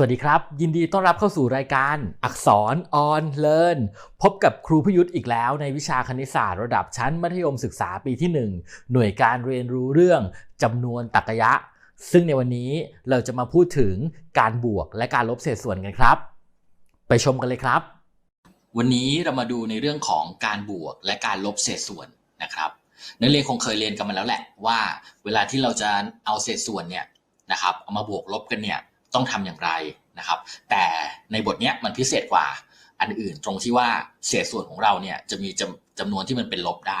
สวัสดีครับ ยินดีต้อนรับเข้าสู่รายการอักษรออนเลิร์นพบกับครูพยุทธ์อีกแล้วในวิชาคณิตศาสตร์ระดับชั้นมัธยมศึกษาปีที่ 1 หน่วยการเรียนรู้เรื่องจำนวนตรรกะยะ ซึ่งในวันนี้เราจะมาพูดถึงการบวกและการลบเศษส่วนกันครับ ไปชมกันเลยครับ วันนี้เรามาดูในเรื่องของการบวกและการลบเศษส่วนนะครับนักเรียนคงเคยเรียนกันมาแล้วแหละว่า เวลาที่เราจะเอาเศษส่วนเนี่ยนะครับเอามาบวกลบกันเนี่ย ต้องทำอย่างไรนะครับ แต่ในบทเนี้ยมันพิเศษกว่าอันอื่นตรงที่ว่าเศษส่วนของเราเนี่ยจะมีจำจำนวนที่มันเป็นลบได้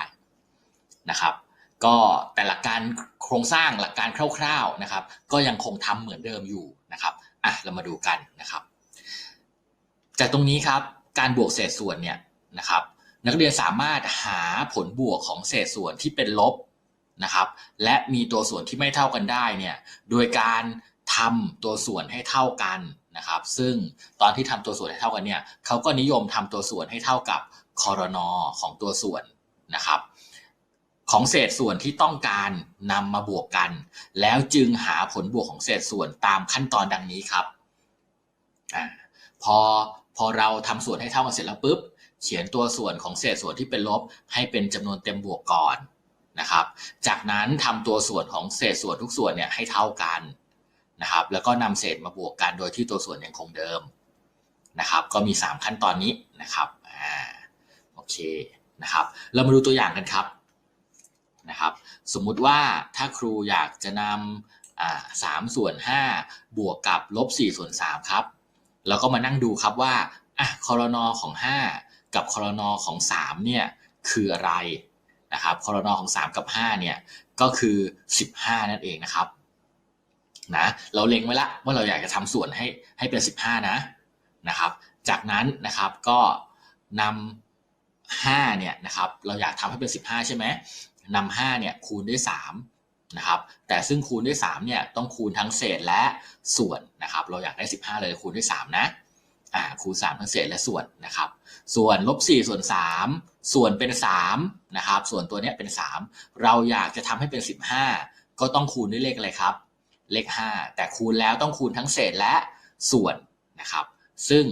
นะครับ ก็แต่หลักการโครงสร้างหลักการคร่าวๆนะครับ ก็ยังคงทำเหมือนเดิมอยู่นะครับอะเรามาดูกันนะครับ จากตรงนี้ครับการบวกเศษส่วนเนี่ยนะครับ นักเรียนสามารถหาผลบวกของเศษส่วนที่เป็นลบนะครับ และมีตัวส่วนที่ไม่เท่ากันได้เนี่ยโดยการ ทำตัวส่วนให้เท่ากันนะครับ ซึ่งตอนที่ทำตัวส่วนให้เท่ากันเนี่ยเขาก็นิยมทำตัวส่วนให้เท่ากับคอรนอของตัวส่วนนะครับของเศษส่วนที่ต้องการนำมาบวกกัน แล้วจึงหาผลบวกของเศษส่วนตามขั้นตอนดังนี้ครับอพอพอเราทำส่วนให้เท่ากันเสร็จแล้วปุ๊บ เขียนตัวส่วนของเศษส่วนที่เป็นลบ ให้เป็นจำนวนเต็มบวกก่อนนะครับ จากนั้นทำตัวส่วนของเศษส่วนทุกส่วนเนี่ยให้เท่ากัน นะครับ แล้วก็นำเศษมาบวกกันโดยที่ตัวส่วนยังคงเดิมนะครับ ก็มี 3 ขั้นตอนนี้นะครับอ่าโอเคนะครับ เรามาดูตัวอย่างกันครับนะครับ สมมุติว่าถ้าครูอยากจะนำอ่าสามส่วนห้าบวกกับลบสี่ส่วนสามครับเราก็มานั่งดูครับว่าอะคอรนอของ 5 กับคอรนอของ 3 เนี่ยคืออะไรนะครับคอรนอของ 3 กับ 5 เนี่ยก็คือ 15 นั่นเองนะครับ นะเราเล็งไว้ละว่าเราอยากจะทำส่วนให้ให้เป็น 15 นะนะครับ จากนั้นนะครับก็นำ5เนี่ยนะครับเราอยากทำให้เป็น 15 ใช่ไหมนำ5เนี่ยคูณด้วย3นะครับแต่ซึ่งคูณด้วย3เนี่ยต้องคูณทั้งเศษและส่วนนะครับเราอยากได้ 15 เลยคูณด้วย3นะอ่าคูณ3ทั้งเศษและส่วนนะครับส่วนลบ4ส่วน 3 ส่วนเป็น3นะครับส่วนตัวเนี้ยเป็น 3 เราอยากจะทำให้เป็น 15 ก็ต้องคูณด้วยเลขอะไรครับ เลข 5 แต่คูณแล้วต้องคูณทั้งเศษและส่วนนะครับ ซึ่ง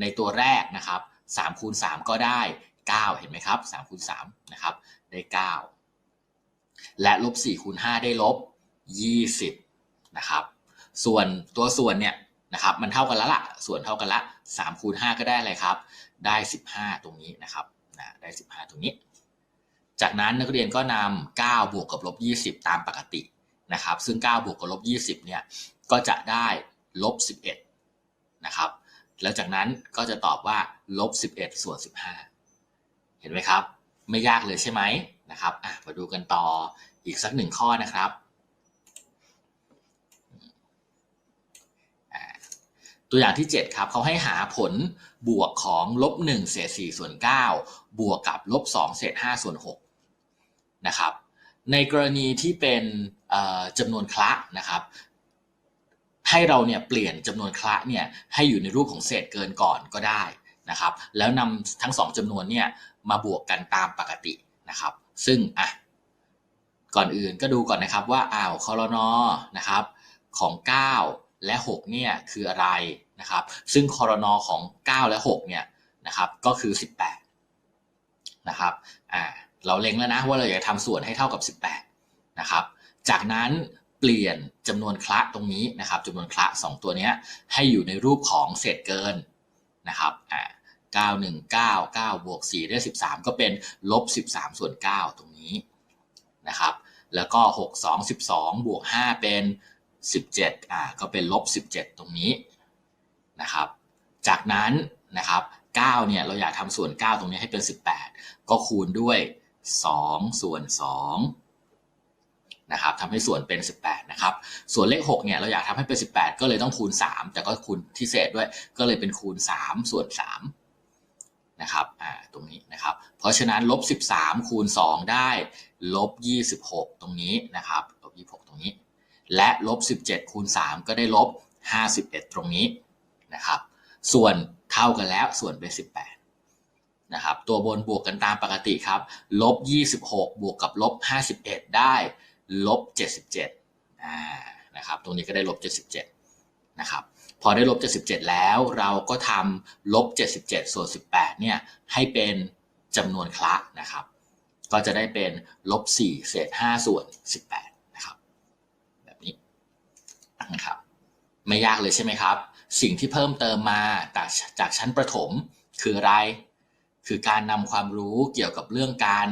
ในตัวแรกนะครับ3คูณ3ก็ได้ 9 เห็นไหมครับ3คูณ3นะครับได้ 9 และลบ4คูณ5ได้ลบ 20นะครับส่วนตัวส่วนเนี่ยนะครับมันเท่ากันแล้วล่ะส่วนเท่ากันละ3คูณ5ก็ได้อะไรครับ ได้ 15 ตรงนี้นะครับนะได้ 15 ตรงนี้ จากนั้นนักเรียนก็นำ9บวกกับลบ20 ตามปกติ นะครับ ซึ่ง 9 บวกกับลบ 20 เนี่ย ก็จะได้ลบ 11 นะครับ แล้วจากนั้นก็จะตอบว่าลบ 11 ส่วน 15 เห็นไหมครับ ไม่ยากเลยใช่ไหมนะครับ อะ มาดูกันต่ออีกสักหนึ่งข้อนะครับ ตัวอย่างที่ 7 ครับ เขาให้หาผลบวกของลบ1เศษ4ส่วน 9 บวกกับลบ2เศษ5ส่วน6นะครับ ในกรณีที่เป็นจำนวนคละนะครับให้เราเนี่ยเปลี่ยนจำนวนคละเนี่ยให้อยู่ในรูปของเศษเกินก่อนก็ได้นะครับ แล้วนำทั้งสองจำนวนเนี่ยมาบวกกันตามปกตินะครับ ซึ่งอะก่อนอื่นก็ดูก่อนนะครับว่าอ้าวคอรนอนะครับของ 9 และ 6 เนี่ยคืออะไรนะครับ ซึ่งคอรนอของ 9 และ 6 เนี่ยนะครับก็คือ 18 นะครับอ่า เราเล็งแล้วนะว่าเราอยากทำส่วนให้เท่ากับ 18 นะครับ จากนั้นเปลี่ยนจำนวนคละตรงนี้นะครับจำนวนคละ 2 ตัวนี้ให้อยู่ในรูปของเศษเกินนะครับอ่า9 1 9 9บวก4ได้ 13 ก็เป็นลบ 13 ส่วน 9 ตรงนี้นะครับ แล้วก็ 6 2 12 บวก 5 เป็น 17 อ่า ก็เป็นลบ 17 ตรงนี้นะครับ จากนั้นนะครับ9เนี่ยเราอยากทำส่วน 9 ตรงนี้ให้เป็น 18 ก็คูณด้วย 2 ส่วน2นะครับทำให้ส่วนเป็น 18 นะครับ ส่วนเลข 6 เนี่ยเราอยากทำให้เป็น 18 ก็เลยต้องคูณ 3 แต่ก็คูณที่เศษด้วย ก็เลยเป็นคูณ 3 ส่วน3นะครับอ่าตรงนี้นะครับ เพราะฉะนั้นลบ 13 คูณ 2 ได้ลบ 26 ตรงนี้นะครับลบ 26 ตรงนี้ และลบ 17 คูณ 3 ก็ได้ลบ 51 ตรงนี้นะครับ ส่วนเท่ากันแล้วส่วนเป็น 18 นะครับตัวบนบวกกันตามปกติครับลบ 26 บวกกับลบ 51 ได้ลบ 77นะครับตรงนี้ก็ได้ลบ 77นะครับพอได้ลบ 77 แล้วเราก็ทำลบ 77 ส่วน 18 เนี่ยให้เป็นจำนวนคละนะครับ ก็จะได้เป็นลบ 4 เศษ 5 ส่วน 18 นะครับ แบบนี้นะครับ ไม่ยากเลยใช่ไหมครับ สิ่งที่เพิ่มเติมมาจากจากชั้นประถมคืออะไร คือการนำความรู้เกี่ยวกับเรื่องการ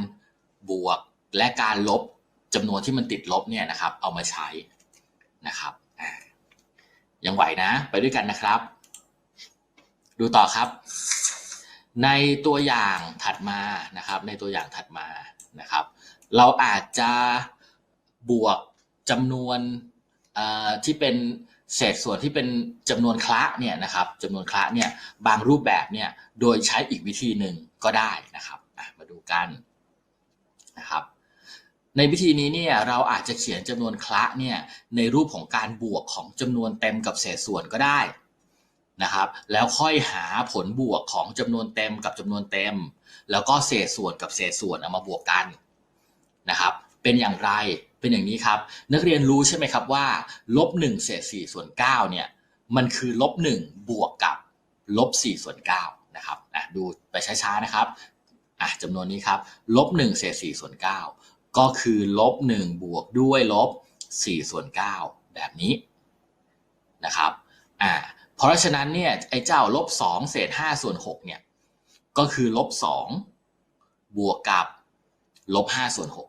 บวกและการลบจำนวนที่มันติดลบเนี่ยนะครับ เอามาใช้นะครับยังไหวนะ ไปด้วยกันนะครับ ดูต่อครับ ในตัวอย่างถัดมานะครับ ในตัวอย่างถัดมานะครับ เราอาจจะบวกจำนวนที่เป็น เศษส่วนที่เป็นจำนวนคละเนี่ยนะครับจำนวนคละเนี่ยบางรูปแบบเนี่ยโดยใช้อีกวิธีหนึ่งก็ได้นะครับมาดูกันนะครับในวิธีนี้เนี่ยเราอาจจะเขียนจำนวนคละเนี่ยในรูปของการบวกของจำนวนเต็มกับเศษส่วนก็ได้นะครับ แล้วค่อยหาผลบวกของจำนวนเต็มกับจำนวนเต็ม แล้วก็เศษส่วนกับเศษส่วนเอามาบวกกันนะครับ เป็นอย่างไร เป็นอย่างนี้ครับ นักเรียนรู้ใช่ไหมครับว่าลบหนึ่งเศษสี่ส่วนเก้าเนี่ยมันคือลบหนึ่งบวกกับลบสี่ส่วนเก้านะครับอะดูไปช้าๆนะครับอะจำนวนนี้ครับลบหนึ่งเศษสี่ส่วนเก้าก็คือลบหนึ่งบวกด้วยลบสี่ส่วนเก้าแบบนี้นะครับอ่าเพราะฉะนั้นเนี่ยไอ้เจ้าลบสองเศษห้าส่วนหกเนี่ยก็คือลบสองบวกกับลบห้าส่วนหก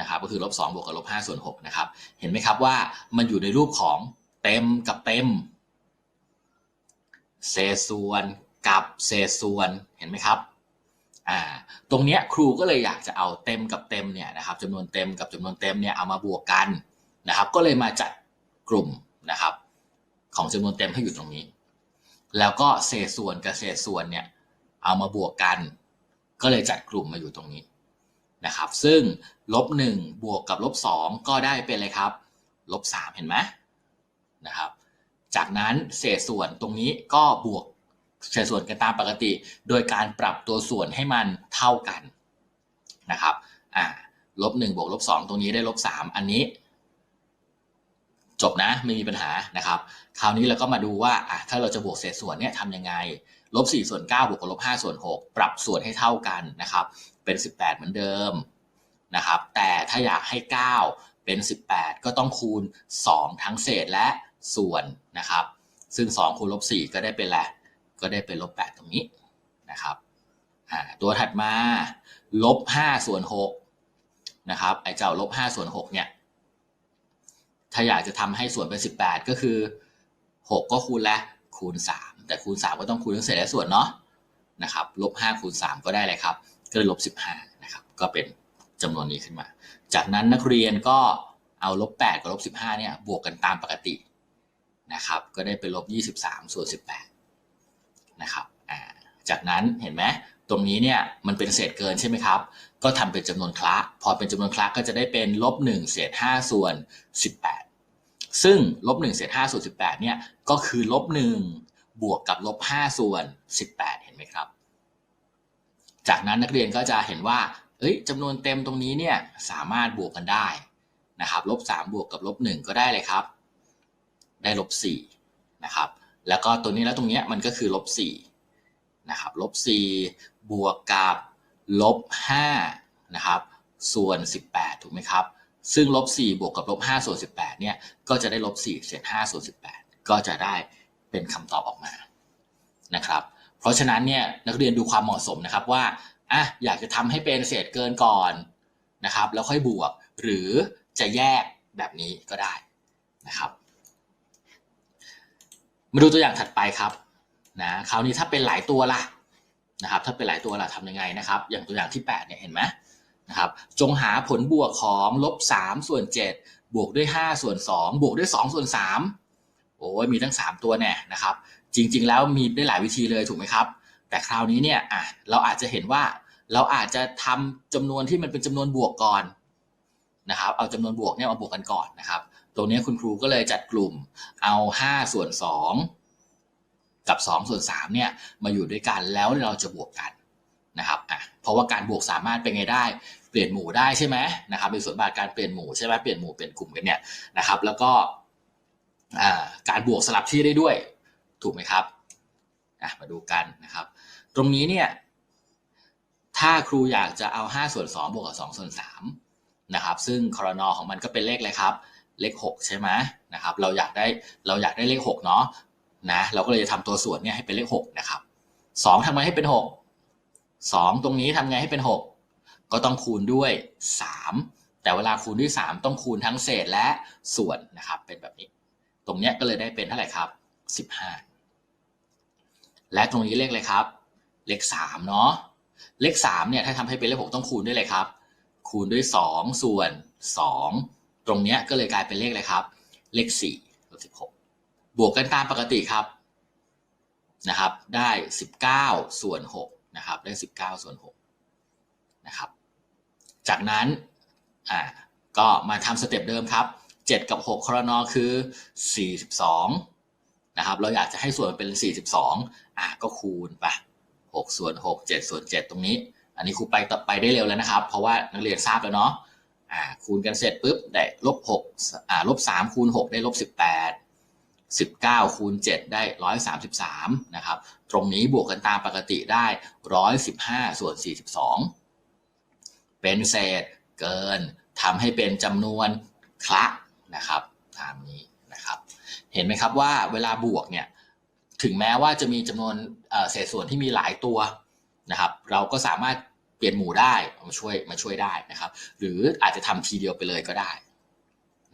นะครับก็คือลบ2บวกกับลบ5ส่วน6นะครับเห็นไหมครับว่ามันอยู่ในรูปของเต็มกับเต็ม เศษส่วนกับเศษส่วนเห็นไหมครับอ่าตรงเนี้ยครูก็เลยอยากจะเอาเต็มกับเต็มเนี่ยนะครับจำนวนเต็มกับจำนวนเต็มเนี่ยเอามาบวกกันนะครับก็เลยมาจัดกลุ่มนะครับของจำนวนเต็มให้อยู่ตรงนี้ แล้วก็เศษส่วนกับเศษส่วนเนี่ยเอามาบวกกัน ก็เลยจัดกลุ่มมาอยู่ตรงนี้ นะครับ ซึ่งลบ1บวกกับลบ2ก็ได้เป็นอะไรครับลบ3เห็นไหมนะครับ จากนั้นเศษส่วนตรงนี้ก็บวกเศษส่วนกันตามปกติ โดยการปรับตัวส่วนให้มันเท่ากันนะครับอ่าลบ1บวกลบ2ตรงนี้ได้ลบ3อันนี้ จบนะไม่มีปัญหานะครับ คราวนี้เราก็มาดูว่าอะถ้าเราจะบวกเศษส่วนเนี่ยทำยังไงลบ4ส่วน9บวกกับลบ5ส่วน6ปรับส่วนให้เท่ากันนะครับ เป็น 18 เหมือนเดิมนะครับ แต่ถ้าอยากให้ 9 เป็น 18 ก็ต้องคูณ 2 ทั้งเศษและส่วนนะครับ ซึ่ง 2 คูณลบ 4 ก็ได้เป็นแหละก็ได้เป็นลบ 8 ตรงนี้นะครับตัวถัดมาลบ 5 ส่วน6นะครับไอ้เจ้าลบ 5 ส่วน 6 เนี่ย ถ้าอยากจะทำให้ส่วนเป็น 18 ก็คือ 6 ก็คูณและคูณ 3 แต่คูณ 3 ก็ต้องคูณทั้งเศษและส่วนเนาะนะครับลบ5คูณ 3 ก็ได้เลยครับ ก็เลยลบ 15 นะครับ ก็เป็นจำนวนนี้ขึ้นมา จากนั้นนักเรียนก็เอาลบ 8 กับลบ 15 เนี่ย บวกกันตามปกตินะครับ ก็ได้เป็นลบ 23 ส่วน 18 นะครับจากนั้นเห็นไหมตรงนี้เนี่ยมันเป็นเศษเกินใช่ไหมครับ ก็ทำเป็นจำนวนคละพอเป็นจำนวนคละก็จะได้เป็นลบ1เศษ5ส่วน 18 ซึ่งลบ1เศษ5ส่วน 18 เนี่ยก็คือลบ1บวกกับลบ5ส่วน 18 เห็นไหมครับ จากนั้นนักเรียนก็จะเห็นว่าเอ้ยจำนวนเต็มตรงนี้เนี่ยสามารถบวกกันได้นะครับลบ3บวกกับลบ1ก็ได้เลยครับ ได้ลบ4นะครับแล้วก็ตัวนี้แล้วตรงนี้มันก็คือลบ4นะครับลบ4บวกกับลบ5นะครับส่วน 18 ถูกไหมครับ ซึ่งลบ4บวกกับลบ5ส่วน 18เนี่ยก็จะได้ลบ4เศษ5ส่วน 18 ก็จะได้เป็นคำตอบออกมานะครับ เพราะฉะนั้นเนี่ยนักเรียนดูความเหมาะสมนะครับว่าอะอยากจะทำให้เป็นเศษเกินก่อนนะครับแล้วค่อยบวกหรือจะแยกแบบนี้ก็ได้นะครับ มาดูตัวอย่างถัดไปครับนะคราวนี้ถ้าเป็นหลายตัวล่ะนะครับ ถ้าเป็นหลายตัวล่ะทำยังไงนะครับ อย่างตัวอย่างที่8เนี่ยเห็นไหมนะครับ จงหาผลบวกของลบ3ส่วน7บวกด้วย 5 ส่วน 2 บวกด้วย 2 ส่วน3โอ้ยมีทั้ง 3 ตัวแน่นะครับ จริง ๆ แล้วมีได้หลายวิธีเลยถูกไหมครับ แต่คราวนี้เนี่ยอะเราอาจจะเห็นว่าเราอาจจะทำจำนวนที่มันเป็นจำนวนบวกก่อนนะครับ เอาจำนวนบวกเนี่ยมาบวกกันก่อนนะครับ ตรงนี้คุณครูก็เลยจัดกลุ่มเอา 5 ส่วน 2 กับ 2 ส่วน3เนี่ยมาอยู่ด้วยกันแล้วเราจะบวกกันนะครับอะเพราะว่าการบวกสามารถเป็นไงได้ เปลี่ยนหมู่ได้ใช่ไหมนะครับเป็นส่วนบาทการเปลี่ยนหมู่ใช่ไหมเปลี่ยนหมู่เปลี่ยนกลุ่มกันเนี่ยนะครับ แล้วก็การบวกสลับที่ได้ด้วย ถูกไหมครับมาดูกันนะครับ ตรงนี้เนี่ยถ้าครูอยากจะเอา 5 ส่วน 2 บวกกับ2ส่วน3นะครับซึ่งคอรนอของมันก็เป็นเลขอะไรครับ เลข 6 ใช่ไหมนะครับเราอยากได้เราอยากได้เลข6เนาะนะเราก็เลยจะทำตัวส่วนเนี่ยให้เป็นเลข6นะครับ2ทำไงให้เป็น 6 2 ตรงนี้ทำไงให้เป็น 6 ก็ต้องคูณด้วย 3 แต่เวลาคูณด้วย 3 ต้องคูณทั้งเศษและส่วนนะครับเป็นแบบนี้ ตรงเนี้ยก็เลยได้เป็นเท่าไหร่ครับ 15 และตรงนี้เลขอะไรครับ เลข3เนาะเลข3เนี่ยถ้าทำให้เป็นเลข 6 ต้องคูณด้วยเลยครับ คูณด้วย 2 ส่วน 2 ตรงเนี้ยก็เลยกลายเป็นเลขอะไรครับ เลข4ลบ16 บวกกันตามปกติครับนะครับ ได้ 19 ส่วน6นะครับได้ 19 ส่วน6นะครับจากนั้นอ่าก็มาทำสเต็ปเดิมครับ 7 กับ 6ครนอคือ 42นะครับเราอยากจะให้ส่วนมันเป็น 42 อะก็คูณไป6ส่วน6 7ส่วน7ตรงนี้ อันนี้ครูไปต่อไปได้เร็วแล้วนะครับ เพราะว่านักเรียนทราบแล้วเนาะอ่าคูณกันเสร็จปุ๊บได้ลบ6อ่าลบ3คูณ6ได้ลบ18 19คูณ7ได้133นะครับ ตรงนี้บวกกันตามปกติได้115ส่วน42เป็นเศษเกินทำให้เป็นจำนวนคละนะครับตามนี้นะครับ เห็นไหมครับว่าเวลาบวกเนี่ย ถึงแม้ว่าจะมีจำนวนเศษส่วนที่มีหลายตัวนะครับ เราก็สามารถเปลี่ยนหมู่ได้มาช่วยมาช่วยได้นะครับ หรืออาจจะทำทีเดียวไปเลยก็ได้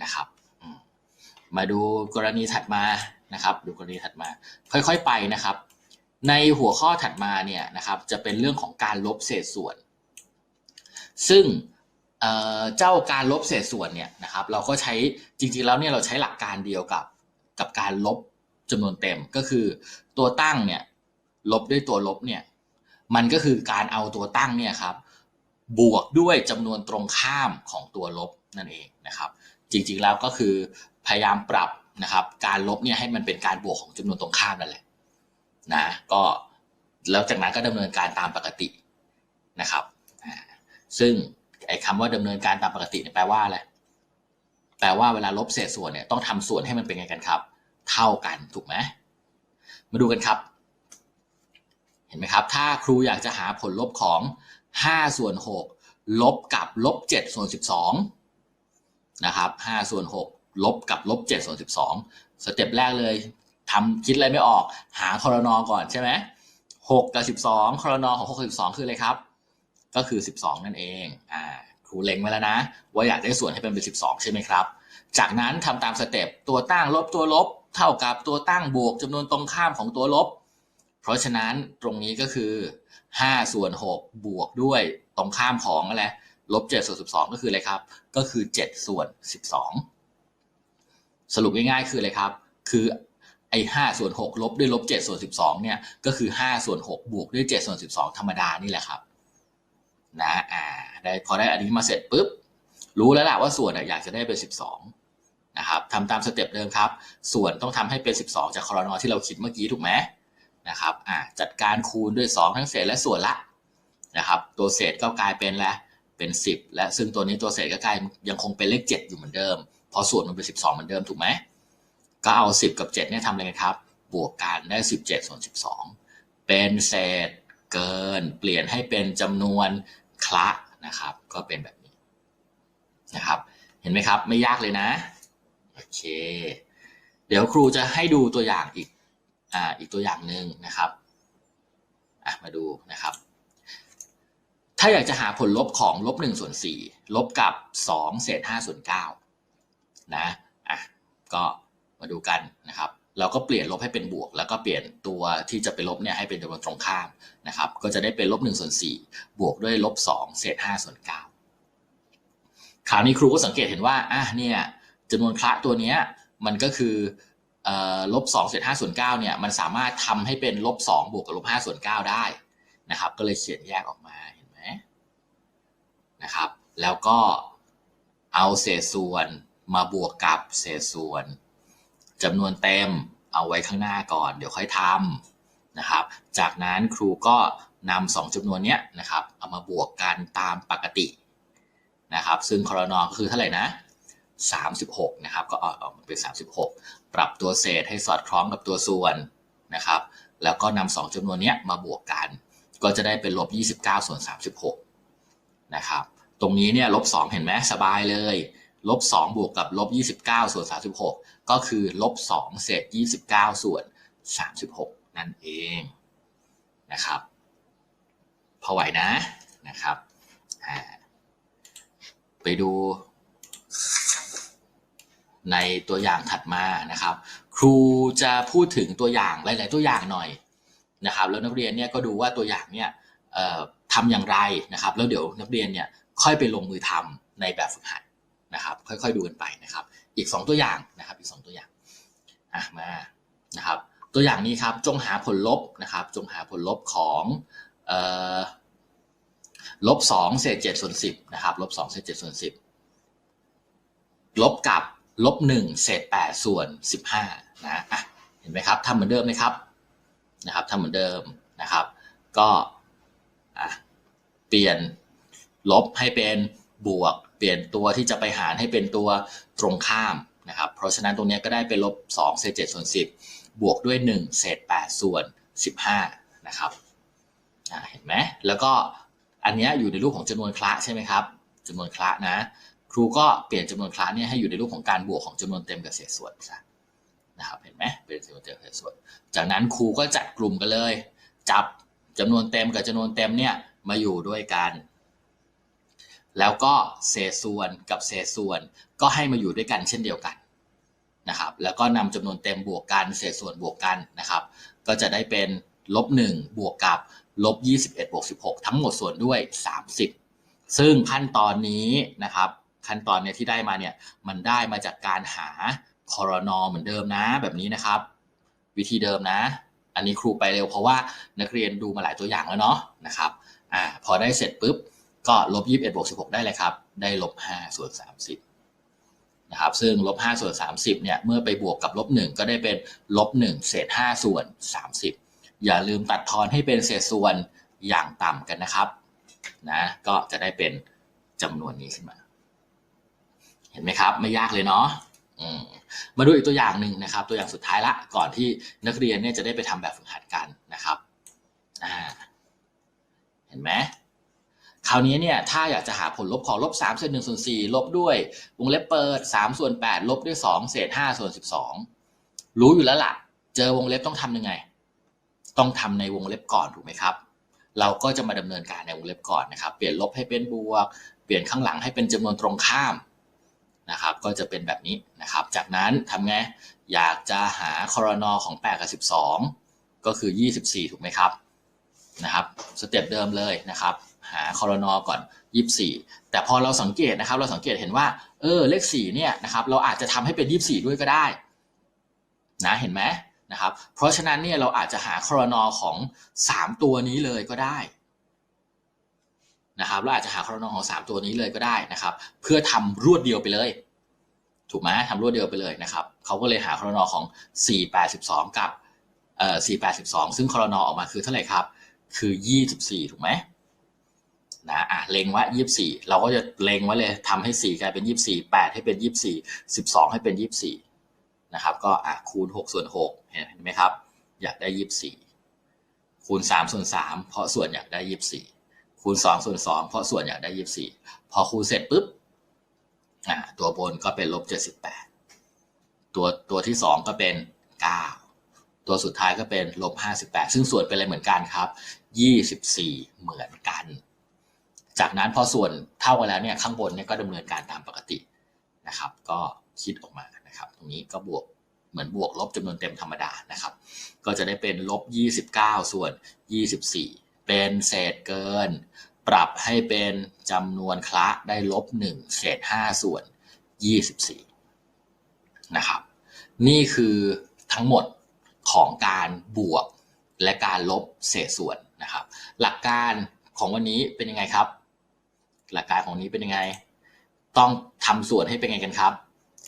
นะครับ มาดูกรณีถัดมานะครับ ดูกรณีถัดมา ค่อยๆไปนะครับ ในหัวข้อถัดมาเนี่ยนะครับ จะเป็นเรื่องของการลบเศษส่วน ซึ่งเจ้าการลบเศษส่วนเนี่ยนะครับ เราก็ใช้จริงๆแล้วเนี่ยเราใช้หลักการเดียวกับกับการลบ จำนวนเต็มก็คือตัวตั้งเนี่ยลบด้วยตัวลบเนี่ยมันก็คือการเอาตัวตั้งเนี่ยครับบวกด้วยจำนวนตรงข้ามของตัวลบนั่นเองนะครับ จริงๆแล้วก็คือพยายามปรับนะครับการลบเนี่ยให้มันเป็นการบวกของจำนวนตรงข้ามนั่นแหละนะก็แล้วจากนั้นก็ดำเนินการตามปกตินะครับซึ่งไอ้คำว่าดำเนินการตามปกติเนี่ยแปลว่าอะไรแปลว่าเวลาลบเศษส่วนเนี่ยต้องทำส่วนให้มันเป็นไงกันครับ เท่ากันถูกไหมมาดูกันครับ เห็นไหมครับ ถ้าครูอยากจะหาผลลบของ 5 ส่วน 6 ลบกับลบ7ส่วน 12 นะครับ5ส่วน 6 ลบกับลบ7ส่วน 12 สเต็ปแรกเลยทำคิดอะไรไม่ออก หาคอรนอก่อนใช่ไหม6กับ12คอรนอของ6กับ12 คืออะไรครับ ก็คือ 12 นั่นเองอ่าครูเล็งไว้แล้วนะ ว่าอยากได้ส่วนให้เป็นเป็น 12 ใช่ไหมครับ จากนั้นทำตามสเต็ปตัวตั้งลบตัวลบ เท่ากับตัวตั้งบวกจำนวนตรงข้ามของตัวลบ เพราะฉะนั้นตรงนี้ก็คือ5ส่วน6บวกด้วยตรงข้ามของอะไรลบ7ส่วน12 ก็คืออะไรครับ ก็คือ 7 ส่วน 12 สรุปง่ายๆคืออะไรครับ คือไอ้5ส่วน6ลบด้วยลบ7ส่วน12เนี่ยก็คือ5ส่วน6บวกด้วย7ส่วน12 ธรรมดานี่แหละครับนะอ่าได้พอได้อันนี้มาเสร็จปุ๊บรู้แล้วแหละว่าส่วนอยากจะได้เป็น 12 นะครับทำตามสเต็ปเดิมครับ ส่วนต้องทำให้เป็น 12 จากคอรนอที่เราคิดเมื่อกี้ถูกไหมนะครับอ่าจัดการคูณด้วย 2 ทั้งเศษและส่วนละนะครับ ตัวเศษก็กลายเป็นละเป็น 10 และซึ่งตัวนี้ตัวเศษก็กลายยังคงเป็นเลข 7 อยู่เหมือนเดิมเพราะส่วนมันเป็น 12 เหมือนเดิมถูกไหมก็เอา 10 กับ 7เนี่ยทำอะไรกันครับ บวกกันได้ 17 ส่วน 12 เป็นเศษเกิน เปลี่ยนให้เป็นจำนวนคละนะครับ ก็เป็นแบบนี้นะครับ เห็นไหมครับ ไม่ยากเลยนะ โอเค เดี๋ยวครูจะให้ดูตัวอย่างอีกอ่าอีกตัวอย่างหนึ่งนะครับอะมาดูนะครับ ถ้าอยากจะหาผลลบของลบ1ส่วน4ลบกับ2เศษ5ส่วน9นะอะก็มาดูกันนะครับ เราก็เปลี่ยนลบให้เป็นบวก แล้วก็เปลี่ยนตัวที่จะไปลบเนี่ยให้เป็นจำนวนตรงข้ามนะครับ ก็จะได้เป็นลบ1ส่วน4บวกด้วยลบ2เศษ5ส่วน9คราวนี้ครูก็สังเกตเห็นว่าอะเนี่ย จำนวนคละตัวเนี้ยมันก็คือลบ2เศษ5ส่วน9เนี่ยมันสามารถทำให้เป็นลบ2บวกกับลบ5ส่วน9ได้นะครับ ก็เลยเขียนแยกออกมาเห็นไหมนะครับ แล้วก็เอาเศษส่วนมาบวกกับเศษส่วนจำนวนเต็มเอาไว้ข้างหน้าก่อน เดี๋ยวค่อยทำนะครับ จากนั้นครูก็นำสองจำนวนเนี้ยนะครับ เอามาบวกกันตามปกตินะครับ ซึ่งคอรนอคือเท่าไหร่นะ 36 นะครับ ก็เอาเป็นเป็น 36 ปรับตัวเศษให้สอดคล้องกับตัวส่วนนะครับ แล้วก็นำสองจำนวนนี้มาบวกกัน ก็จะได้เป็นลบ 29 ส่วน 36 นะครับ ตรงนี้เนี่ยลบ 2 เห็นไหมสบายเลย ลบ 2 บวกกับลบ 29 ส่วน 36 ก็คือลบ 2 เศษ 29 ส่วน 36 นั่นเองนะครับ พอไหวนะนะครับ ไปดู ในตัวอย่างถัดมานะครับ ครูจะพูดถึงตัวอย่างหลาย ๆ ตัวอย่างหน่อยนะครับ แล้วนักเรียนเนี่ยก็ดูว่าตัวอย่างเนี่ยทำอย่างไรนะครับ แล้วเดี๋ยวนักเรียนเนี่ยค่อยไปลงมือทำในแบบฝึกหัดนะครับ ค่อย ๆ ดูกันไปนะครับ อีก 2 ตัวอย่างนะครับ อีก 2 ตัวอย่างอะมานะครับ ตัวอย่างนี้ครับจงหาผลลบนะครับ จงหาผลลบของลบสองเศษเจ็ดส่วนสิบนะครับลบสองเศษเจ็ดส่วนสิบลบกับ ลบหนึ่งเศษแปดส่วนสิบห้านะอะเห็นไหมครับทำเหมือนเดิมไหมครับนะครับทำเหมือนเดิมนะครับ ก็อะเปลี่ยนลบให้เป็นบวก เปลี่ยนตัวที่จะไปหารให้เป็นตัวตรงข้ามนะครับ เพราะฉะนั้นตรงนี้ก็ได้เป็นลบสองเศษเจ็ดส่วนสิบบวกด้วย 1 เศษ8ส่วน 15 นะครับเห็นไหมแล้วก็อันนี้อยู่ในรูปของจำนวนคละใช่ไหมครับจำนวนคละนะ ครูก็เปลี่ยนจำนวนคละเนี่ยให้อยู่ในรูปของการบวกของจำนวนเต็มกับเศษส่วนซะนะครับเห็นไหมเป็นจำนวนเต็มกับเศษส่วน จากนั้นครูก็จัดกลุ่มกันเลย จับจำนวนเต็มกับจำนวนเต็มเนี่ยมาอยู่ด้วยกัน แล้วก็เศษส่วนกับเศษส่วนก็ให้มาอยู่ด้วยกันเช่นเดียวกันนะครับแล้วก็นำจำนวนเต็มบวกกันเศษส่วนบวกกันนะครับ ก็จะได้เป็นลบ1บวกกับลบ21บวก16 ทั้งหมดส่วนด้วย 30 ซึ่งขั้นตอนนี้นะครับ ขั้นตอนเนี้ยที่ได้มาเนี่ยมันได้มาจากการหาคอรนอเหมือนเดิมนะแบบนี้นะครับ วิธีเดิมนะ อันนี้ครูไปเร็วเพราะว่านักเรียนดูมาหลายตัวอย่างแล้วเนาะนะครับอ่าพอได้เสร็จปุ๊บก็ลบ21บเอ็ดบวก16ได้เลยครับ ได้ลบ5ส่วน30นะครับซึ่งลบ5ส่วน30เนี่ยเมื่อไปบวกกับลบ1ก็ได้เป็นลบ1เศษ5ส่วน30อย่าลืมตัดทอนให้เป็นเศษส่วนอย่างต่ำกันนะครับนะก็จะได้เป็นจำนวนนี้ขึ้นมา เห็นไหมครับ ไม่ยากเลยเนาะมาดูอีกตัวอย่างหนึ่งนะครับ ตัวอย่างสุดท้ายละก่อนที่นักเรียนเนี่ยจะได้ไปทำแบบฝึกหัดกันนะครับเห็นไหมคราวนี้เนี่ยถ้าอยากจะหาผลลบของลบ3เศษ1ส่วน4ลบด้วยวงเล็บเปิด3ส่วน8ลบด้วย 2 เศษ5ส่วน12 รู้อยู่แล้วล่ะ เจอวงเล็บต้องทำยังไง ต้องทำในวงเล็บก่อนถูกไหมครับ เราก็จะมาดำเนินการในวงเล็บก่อนนะครับ เปลี่ยนลบให้เป็นบวก เปลี่ยนข้างหลังให้เป็นจำนวนตรงข้าม นะครับ ก็จะเป็นแบบนี้นะครับ จากนั้นทำไง อยากจะหาคอรนอของ 8 กับ 12 ก็คือ 24 ถูกไหมครับ นะครับ สเต็ปเดิมเลยนะครับ หาคอรนอก่อน 24 แต่พอเราสังเกตนะครับ เราสังเกตเห็นว่า เออ เลข 4 เนี่ยนะครับ เราอาจจะทำให้เป็น 24 ด้วยก็ได้ นะ เห็นไหมนะครับ เพราะฉะนั้นเนี่ยเราอาจจะหาคอรนอของ 3 ตัวนี้เลยก็ได้ นะครับเราอาจจะหาคอรนอของ 3 ตัวนี้เลยก็ได้นะครับ เพื่อทำรวดเดียวไปเลย ถูกไหมทำรวดเดียวไปเลยนะครับเขาก็เลยหาคอรนอของ 482 กับเอ่อ482 ซึ่งคอรนอออกมาคือเท่าไหร่ครับ คือ 24 ถูกไหมนะอะเล็งว่ายี่สี่เราก็จะเล็งไว้เลยทำให้สี่กลายเป็นยี่สี่แปดให้เป็นยี่สี่สิบสองให้เป็นยี่สี่นะครับ ก็อะคูณหกส่วนหกเห็นไหมครับ อยากได้ยี่สี่คูณสามส่วนสามเพราะส่วนอยากได้ยี่สี่ คูณสองส่วนสองเพราะส่วนอยากได้ยี่สี่พอคูณเสร็จปุ๊บตัวบนก็เป็นลบเจ็ดสิบแปดตัวตัวที่สองก็เป็นเก้าตัวสุดท้ายก็เป็นลบห้าสิบแปดซึ่งส่วนเป็นอะไรเหมือนกันครับยี่สิบสี่เหมือนกัน จากนั้นพอส่วนเท่ากันแล้วเนี่ยข้างบนเนี่ยก็ดำเนินการตามปกตินะครับ ก็คิดออกมานะครับ ตรงนี้ก็บวกเหมือนบวกลบจำนวนเต็มธรรมดานะครับ ก็จะได้เป็นลบ 29 ส่วน 24 เป็นเศษเกิน ปรับให้เป็นจำนวนคละได้ลบ1เศษ5ส่วน 24 นะครับ นี่คือทั้งหมดของการบวกและการลบเศษส่วนนะครับ หลักการของวันนี้เป็นยังไงครับ หลักการของนี้เป็นยังไง ต้องทำส่วนให้เป็นไงกันครับ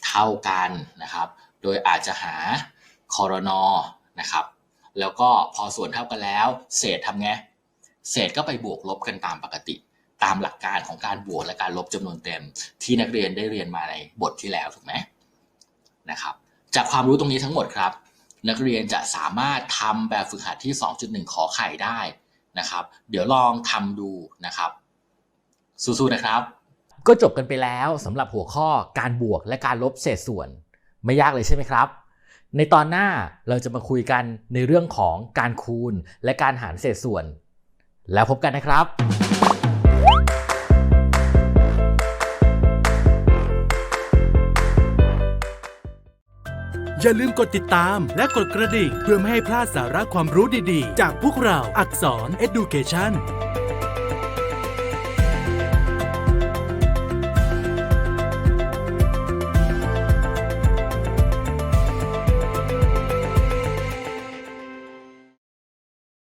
เท่ากันนะครับ โดยอาจจะหาคอรนอนะครับ แล้วก็พอส่วนเท่ากันแล้ว เศษทำไง เศษก็ไปบวกลบกันตามปกติ ตามหลักการของการบวกและการลบจำนวนเต็ม ที่นักเรียนได้เรียนมาในบทที่แล้วถูกไหมนะครับจากความรู้ตรงนี้ทั้งหมดครับ นักเรียนจะสามารถทำแบบฝึกหัดที่ 2.1 ขอไข่ได้นะครับ เดี๋ยวลองทำดูนะครับ สู้ๆนะครับ ก็จบกันไปแล้วสำหรับหัวข้อการบวกและการลบเศษส่วน ไม่ยากเลยใช่ไหมครับ ในตอนหน้าเราจะมาคุยกันในเรื่องของการคูณและการหารเศษส่วน แล้วพบกันนะครับอย่าลืมกดติดตามและกดกระดิ่งเพื่อไม่ให้พลาดสาระความรู้ดีๆ จากพวกเราอักษร Education